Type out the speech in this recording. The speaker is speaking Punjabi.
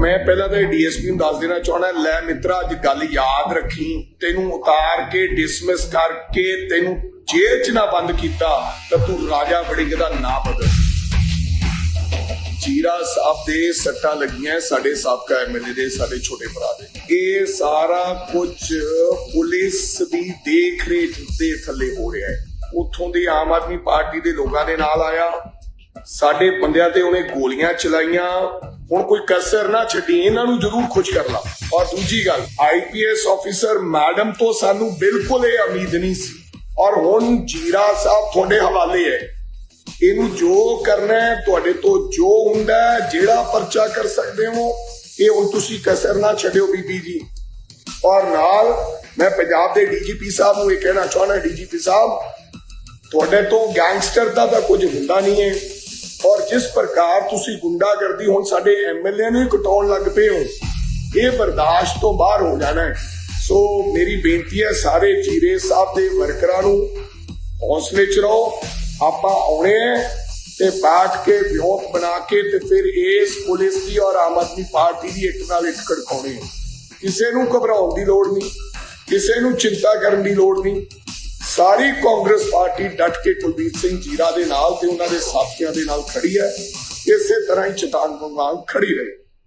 ਮੈਂ ਪਹਿਲਾਂ ਤਾਂ ਡੀਐਸਪੀ ਨੂੰ ਦੱਸ ਦੇਣਾ ਚਾਹਣਾ ਲੈ ਮਿੱਤਰਾ, ਅੱਜ ਗੱਲ ਯਾਦ ਰੱਖੀ, ਤੈਨੂੰ ਉਤਾਰ ਕੇ ਡਿਸਮਿਸ ਕਰਕੇ ਤੈਨੂੰ ਜੇਲ੍ਹ 'ਚ ਨਾ ਬੰਦ ਕੀਤਾ, ਤਾਂ ਤੂੰ ਰਾਜਾ ਵੜਿੰਗ ਦਾ ਨਾਂ ਬਦਲ। ਜੀਰਾ ਸਾਹਿਬ ਦੇ ਸੱਟਾਂ ਲੱਗੀਆਂ ਸਾਡੇ ਸਾਬਕਾ ਐਮਐਲਏ ਦੇ, ਸਾਡੇ ਛੋਟੇ ਭਰਾ ਦੇ। ਇਹ ਸਾਰਾ ਕੁਝ ਪੁਲਿਸ ਦੀ ਦੇਖ ਰੇਖ ਦੇ ਥੱਲੇ ਹੋ ਰਿਹਾ ਹੈ। ਉੱਥੋਂ ਦੀ ਆਮ ਆਦਮੀ ਪਾਰਟੀ ਦੇ ਲੋਕਾਂ ਦੇ ਨਾਲ ਆਇਆ। ਸਾਡੇ ਬੰਦਿਆਂ ਤੇ ਉਹਨੇ ਗੋਲੀਆਂ ਚਲਾਈਆਂ। ਹੁਣ ਕੋਈ ਕਸਰ ਨਾ ਛੱਡੀ, ਇਹਨਾਂ ਨੂੰ ਜ਼ਰੂਰ ਖੁਸ਼ ਕਰ ਔਰ ਦੂਜੀ ਗੱਲ ਆਈਪੀਐਸ ਆਫੀਸਰ ਮੈਡਮ ਤੋਂ ਸਾਨੂੰ ਬਿਲਕੁਲ ਇਹ ਉਮੀਦ ਨਹੀਂ ਸੀ। ਔਰ ਹੁਣ ਜੀਰਾ ਸਾਹਿਬ ਤੁਹਾਡੇ ਹਵਾਲੇ ਹੈ। ਇਹਨੂੰ ਜੋ ਕਰਨਾ ਹੈ, ਤੁਹਾਡੇ ਤੋਂ ਜੋ ਹੁੰਦਾ ਜਿਹੜਾ ਪਰਚਾ ਕਰ ਸਕਦੇ ਹੋ, ਇਹ ਹੁਣ ਤੁਸੀਂ ਕਸਰ ਨਾ ਛੱਡਿਓ ਬੀਬੀ ਜੀ। ਔਰ ਨਾਲ ਮੈਂ ਪੰਜਾਬ ਦੇ ਡੀਜੀਪੀ ਸਾਹਿਬ ਨੂੰ ਇਹ ਕਹਿਣਾ ਚਾਹੁੰਦਾ ਡੀਜੀਪੀ ਸਾਹਿਬ, ਤੁਹਾਡੇ ਤੋਂ ਗੈਂਗਸਟਰ ਦਾ ਤਾਂ ਕੁਝ ਹੁੰਦਾ ਨਹੀਂ ਹੈ। ਜਿਸ ਪ੍ਰਕਾਰ ਤੁਸੀਂ ਗੁੰਡਾਗਰਦੀ ਹੁਣ ਸਾਡੇ ਐਮਐਲਏ ਨੂੰ ਕਟਾਉਣ ਲੱਗ ਪਏ ਹੋ, ਇਹ ਬਰਦਾਸ਼ਤ ਤੋਂ ਬਾਹਰ ਹੋ ਜਾਣਾ ਹੈ। ਸੋ ਮੇਰੀ ਬੇਨਤੀ ਹੈ ਸਾਰੇ ਜੀਰੇ ਸਾਹਿਬ ਦੇ ਵਰਕਰਾਂ ਨੂੰ, ਹੌਸਲੇ 'ਚ ਰਹੋ, ਆਪਾਂ ਆਉਣੇ ਹੈ ਤੇ ਬੈਠ ਕੇ ਵਿਉਂਤ ਬਣਾ ਕੇ ਤੇ ਫਿਰ ਇਸ ਪੁਲਿਸ ਦੀ ਔਰ ਆਮ ਆਦਮੀ ਪਾਰਟੀ ਦੀ ਇੱਕ ਨਾਲ ਇੱਕ ਖੜਕਾਉਣੀ ਕਿਸੇ ਨੂੰ ਘਬਰਾਉਣ ਦੀ ਲੋੜ ਨਹੀਂ, ਕਿਸੇ ਨੂੰ ਚਿੰਤਾ ਕਰਨ ਦੀ ਲੋੜ ਨਹੀਂ। ਸਾਰੀ ਕਾਂਗਰਸ ਪਾਰਟੀ ਡਟ ਕੇ ਕੁਲਬੀਰ ਸਿੰਘ ਜੀਰਾ ਦੇ ਨਾਲ ਤੇ ਉਹਨਾਂ ਦੇ ਸਾਥੀਆਂ ਦੇ ਨਾਲ ਖੜੀ ਹੈ। ਇਸੇ ਤਰ੍ਹਾਂ ਹੀ ਚਟਾਨ ਵਾਂਗ ਖੜੀ ਰਹੇ।